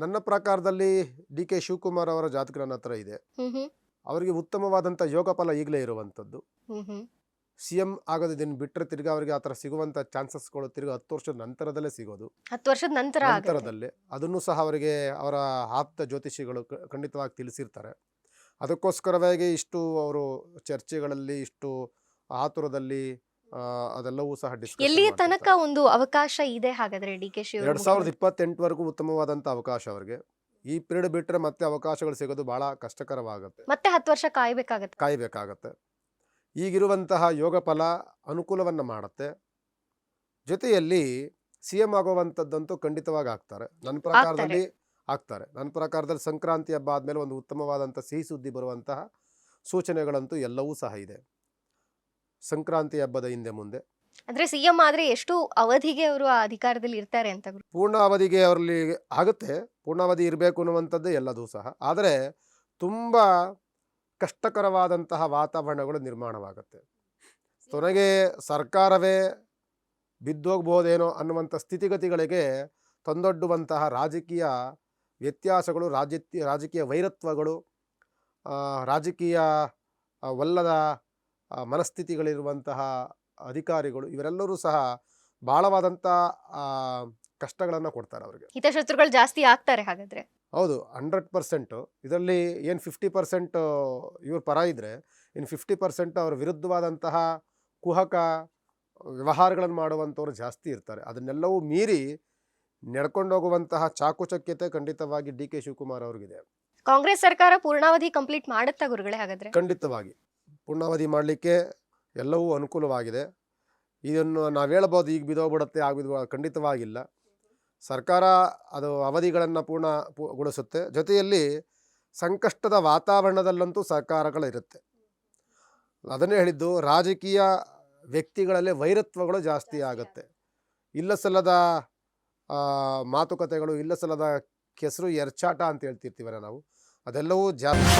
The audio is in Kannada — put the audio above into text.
ನನ್ನ ಪ್ರಕಾರದಲ್ಲಿ ಡಿ ಕೆ ಶಿವಕುಮಾರ್ ಅವರ ಜಾತಕ ನನ್ನ ಹತ್ರ ಇದೆ. ಅವರಿಗೆ ಉತ್ತಮವಾದಂಥ ಯೋಗ ಫಲ ಈಗಲೇ ಇರುವಂಥದ್ದು. ಸಿ ಎಂ ಆಗೋದಿದ್ದೇನು ಬಿಟ್ಟರೆ ತಿರ್ಗಾ ಅವರಿಗೆ ಆ ಥರ ಸಿಗುವಂಥ ಚಾನ್ಸಸ್ಗಳು ತಿರ್ಗಾ ಹತ್ತು ವರ್ಷದ ನಂತರದಲ್ಲೇ ಸಿಗೋದು. ಹತ್ತು ವರ್ಷದ ನಂತರ ನಂತರದಲ್ಲೇ. ಅದನ್ನು ಸಹ ಅವರಿಗೆ ಅವರ ಆಪ್ತ ಜ್ಯೋತಿಷಿಗಳು ಖಂಡಿತವಾಗಿ ತಿಳಿಸಿರ್ತಾರೆ. ಅದಕ್ಕೋಸ್ಕರವಾಗಿ ಇಷ್ಟು ಅವರು ಚರ್ಚೆಗಳಲ್ಲಿ ಇಷ್ಟು ಆತುರದಲ್ಲಿ ಅದೆಲ್ಲವೂ ಸಹ ಎಲ್ಲಿಯ ತನಕ ಒಂದು ಅವಕಾಶ ಇದೆ ಹಾಗಾದ್ರೆ ಡಿ ಕೆ ಶಿವ ಎರಡ್ ಸಾವಿರದ ಇಪ್ಪತ್ತೆಂಟವರೆಗೂ ಉತ್ತಮವಾದಂಥ ಅವಕಾಶ ಅವರಿಗೆ. ಈ ಪೀರಿಯಡ್ ಬಿಟ್ಟರೆ ಮತ್ತೆ ಅವಕಾಶಗಳು ಸಿಗೋದು ಬಹಳ ಕಷ್ಟಕರವಾಗುತ್ತೆ. ಮತ್ತೆ ಹತ್ತು ವರ್ಷ ಕಾಯಬೇಕಾಗತ್ತೆ. ಕಾಯಬೇಕಾಗತ್ತೆ. ಈಗಿರುವಂತಹ ಯೋಗ ಫಲ ಅನುಕೂಲವನ್ನು ಮಾಡುತ್ತೆ. ಜೊತೆಯಲ್ಲಿ ಸಿ ಎಂ ಆಗುವಂಥದ್ದಂತೂ ಖಂಡಿತವಾಗಿ ಆಗ್ತಾರೆ. ನನ್ನ ಪ್ರಕಾರದಲ್ಲಿ ಆಗ್ತಾರೆ. ನನ್ನ ಪ್ರಕಾರದಲ್ಲಿ ಸಂಕ್ರಾಂತಿ ಹಬ್ಬ ಆದಮೇಲೆ ಒಂದು ಉತ್ತಮವಾದಂಥ ಸಿಹಿ ಸುದ್ದಿ ಬರುವಂತಹ ಸೂಚನೆಗಳಂತೂ ಎಲ್ಲವೂ ಸಹ ಇದೆ. ಸಂಕ್ರಾಂತಿ ಹಬ್ಬದ ಹಿಂದೆ ಮುಂದೆ. ಅಂದ್ರೆ ಸಿಎಂ ಆದ್ರೆ ಎಷ್ಟು ಅವಧಿಗೆ ಅವರು ಆ ಅಧಿಕಾರದಲ್ಲಿ ಇರ್ತಾರೆ ಅಂತ ಗುರು ಪೂರ್ಣ ಅವಧಿಗೆ ಅವರಲ್ಲಿ ಆಗುತ್ತೆ. ಪೂರ್ಣಾವಧಿ ಇರಬೇಕು ಅನ್ನುವಂಥದ್ದು ಎಲ್ಲದೂ ಸಹ. ಆದರೆ ತುಂಬ ಕಷ್ಟಕರವಾದಂತಹ ವಾತಾವರಣಗಳು ನಿರ್ಮಾಣವಾಗುತ್ತೆ. ತೊನೆಗೆ ಸರ್ಕಾರವೇ ಬಿದ್ದೋಗ್ಬೋದೇನೋ ಅನ್ನುವಂಥ ಸ್ಥಿತಿಗತಿಗಳಿಗೆ ತಂದೊಡ್ಡುವಂತಹ ರಾಜಕೀಯ ವ್ಯತ್ಯಾಸಗಳು ರಾಜಕೀಯ ರಾಜಕೀಯ ವೈರತ್ವಗಳು ರಾಜಕೀಯ ವಲ್ಲದ ಮನಸ್ಥಿತಿಗಳಿರುವಂತಹ ಅಧಿಕಾರಿಗಳು ಇವರೆಲ್ಲರೂ ಸಹ ಭಾಳವಾದಂಥ ಕಷ್ಟಗಳನ್ನು ಕೊಡ್ತಾರೆ ಅವರಿಗೆ. ಹಿತಶತ್ರುಗಳು ಜಾಸ್ತಿ ಆಗ್ತಾರೆ ಹಾಗಾದ್ರೆ. ಹೌದು ಹಂಡ್ರೆಡ್ ಪರ್ಸೆಂಟು ಇದರಲ್ಲಿ ಏನು ಫಿಫ್ಟಿ ಪರ್ಸೆಂಟ್ ಇವ್ರ ಪರ ಇದ್ದರೆ ಇನ್ನು ಫಿಫ್ಟಿ ಪರ್ಸೆಂಟ್ ಅವ್ರ ವಿರುದ್ಧವಾದಂತಹ ಕುಹಕ ವ್ಯವಹಾರಗಳನ್ನು ಮಾಡುವಂಥವ್ರು ಜಾಸ್ತಿ ಇರ್ತಾರೆ. ಅದನ್ನೆಲ್ಲವೂ ಮೀರಿ ನಡ್ಕೊಂಡು ಹೋಗುವಂತಹ ಚಾಕುಚಕ್ಯತೆ ಖಂಡಿತವಾಗಿ ಡಿ ಕೆ ಶಿವಕುಮಾರ್ ಅವ್ರಿಗಿದೆ. ಕಾಂಗ್ರೆಸ್ ಸರ್ಕಾರ ಪೂರ್ಣಾವಧಿ ಕಂಪ್ಲೀಟ್ ಮಾಡುತ್ತಾ ಗುರುಗಳೇ ಹಾಗಾದ್ರೆ? ಖಂಡಿತವಾಗಿ. ಪೂರ್ಣಾವಧಿ ಮಾಡಲಿಕ್ಕೆ ಎಲ್ಲವೂ ಅನುಕೂಲವಾಗಿದೆ. ಇದನ್ನು ನಾವು ಹೇಳ್ಬೋದು ಈಗ ಬಿದೋಗ್ಬಿಡುತ್ತೆ ಆಗಿದ್ದು ಖಂಡಿತವಾಗಿಲ್ಲ. ಸರ್ಕಾರ ಅದು ಅವಧಿಗಳನ್ನು ಪೂರ್ಣ ಪೂಗೊಳಿಸುತ್ತೆ ಜೊತೆಯಲ್ಲಿ ಸಂಕಷ್ಟದ ವಾತಾವರಣದಲ್ಲಂತೂ ಸರ್ಕಾರಗಳಿರುತ್ತೆ ಅದನ್ನೇ ಹೇಳಿದ್ದು ರಾಜಕೀಯ ವ್ಯಕ್ತಿಗಳಲ್ಲೇ ವೈರತ್ವಗಳು ಜಾಸ್ತಿ ಆಗುತ್ತೆ. ಇಲ್ಲ ಸಲ್ಲದ ಮಾತುಕತೆಗಳು, ಇಲ್ಲ ಸಲ್ಲದ ಕೆಸರು ಎರ್ಚಾಟ ಅಂತ ಹೇಳ್ತಿರ್ತೀವಲ್ಲ ನಾವು, ಅದೆಲ್ಲವೂ ಜಾಸ್ತಿ